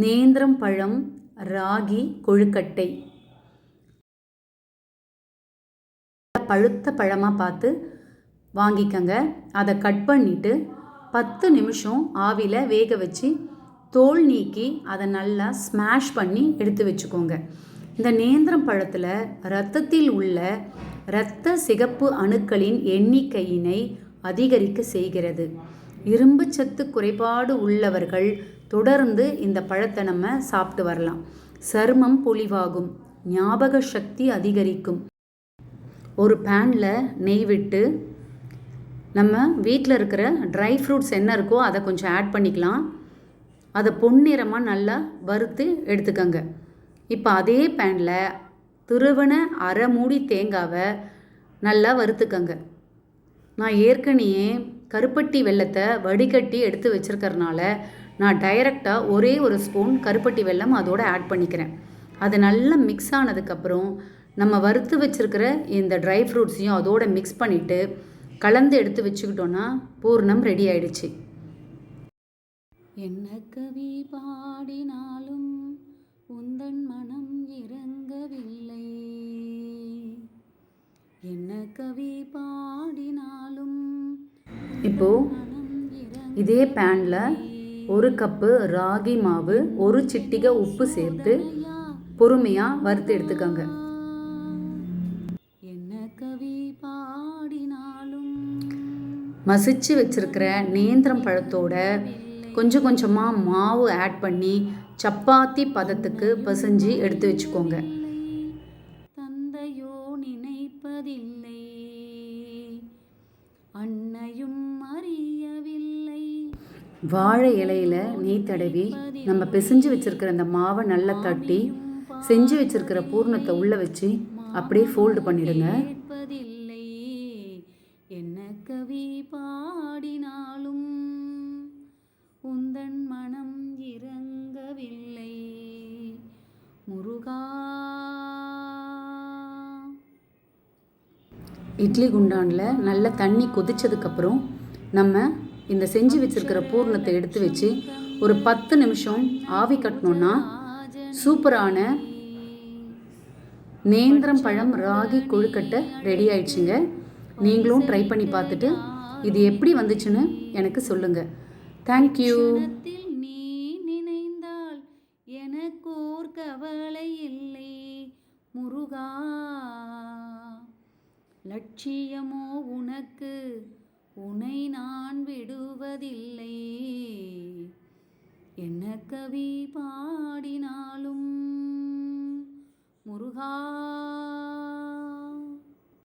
நேந்திரம் பழம் ராகி கொழுக்கட்டை. பழுத்த பழமாக பார்த்து வாங்கிக்கங்க. அதை கட் பண்ணிவிட்டு பத்து நிமிஷம் ஆவியில் வேக வச்சு தோல் நீக்கி அதை நல்லா ஸ்மாஷ் பண்ணி எடுத்து வச்சுக்கோங்க. இந்த நேந்திரம் பழத்தில் இரத்தத்தில் உள்ள இரத்த சிகப்பு அணுக்களின் எண்ணிக்கையினை அதிகரிக்க செய்கிறது. இரும்புச்சத்து குறைபாடு உள்ளவர்கள் தொடர்ந்து இந்த பழத்தை நம்ம சாப்பிட்டு வரலாம். சருமம் பொலிவாகும் ஞாபக சக்தி அதிகரிக்கும். ஒரு பேனில் நெய் விட்டு நம்ம வீட்டில் இருக்கிற ட்ரை ஃப்ரூட்ஸ் என்ன இருக்கோ அதை கொஞ்சம் ஆட் பண்ணிக்கலாம். அதை பொன்னிறமாக நல்லா வறுத்து எடுத்துக்கோங்க. இப்போ அதே பேனில் துருவன அரை மூடி தேங்காவை நல்லா வறுத்துக்கங்க. நான் ஏற்கனவே கருப்பட்டி வெல்லத்தை வடிகட்டி எடுத்து வச்சுருக்கறனால நான் டைரெக்டாக ஒரே ஒரு ஸ்பூன் கருப்பட்டி வெல்லம் அதோடு ஆட் பண்ணிக்கிறேன். அது நல்லா மிக்ஸ் ஆனதுக்கப்புறம் நம்ம வறுத்து வச்சுருக்கிற இந்த ட்ரை ஃப்ரூட்ஸையும் அதோடு மிக்ஸ் பண்ணிவிட்டு கலந்து எடுத்து வச்சுக்கிட்டோன்னா பூர்ணம் ரெடி ஆயிடுச்சு. என்ன கவி பாடினாலும் உந்தன் மனம் இறங்கவில்லை. என்ன கவி பாடினாலும் இப்போ இதே பேனில் ஒரு கப்பு ராகி மாவு ஒரு சிட்டிகை உப்பு சேர்த்து பொறுமையாக வறுத்து எடுத்துக்கோங்க. என்ன கவி பாடினாலும் மசிச்சு வச்சிருக்கிற நேந்திரம் பழத்தோட கொஞ்சம் கொஞ்சமாக மாவு ஆட் பண்ணி சப்பாத்தி பதத்துக்கு பிசைஞ்சு எடுத்து வச்சுக்கோங்க. தந்தையோ நினைப்பதில்லை. வாழை இலையில நெய் தடவி நம்ம பிசைஞ்சு வச்சிருக்கிற அந்த மாவை நல்லா தட்டி செஞ்சு வச்சிருக்கிற பூர்ணத்தை உள்ள வச்சு அப்படியே ஃபோல்டு பண்ணிடுங்க. என்ன கவி பாடினாலும் உந்தன் மனம் இறங்கவில்லை. முருகா. இட்லி குண்டானில் நல்ல தண்ணி கொதிச்சதுக்கப்புறம் நம்ம இந்த செஞ்சு வச்சிருக்கிற பூர்ணத்தை எடுத்து வச்சு ஒரு பத்து நிமிஷம் ஆவி கட்டணுன்னா சூப்பரான நேந்திரம் பழம் ராகி கொழுக்கட்டை ரெடி ஆயிடுச்சுங்க. நீங்களும் ட்ரை பண்ணி பார்த்துட்டு இது எப்படி வந்துச்சுன்னு எனக்கு சொல்லுங்கள் தேங்க்யூ நீ நினைந்தால் எனக்கோர் கவலை இல்லை. முருகா லட்சியமோ உனக்கு உனை நான் வருவதில்லை என்ன கவி பாடினாலும் முருகா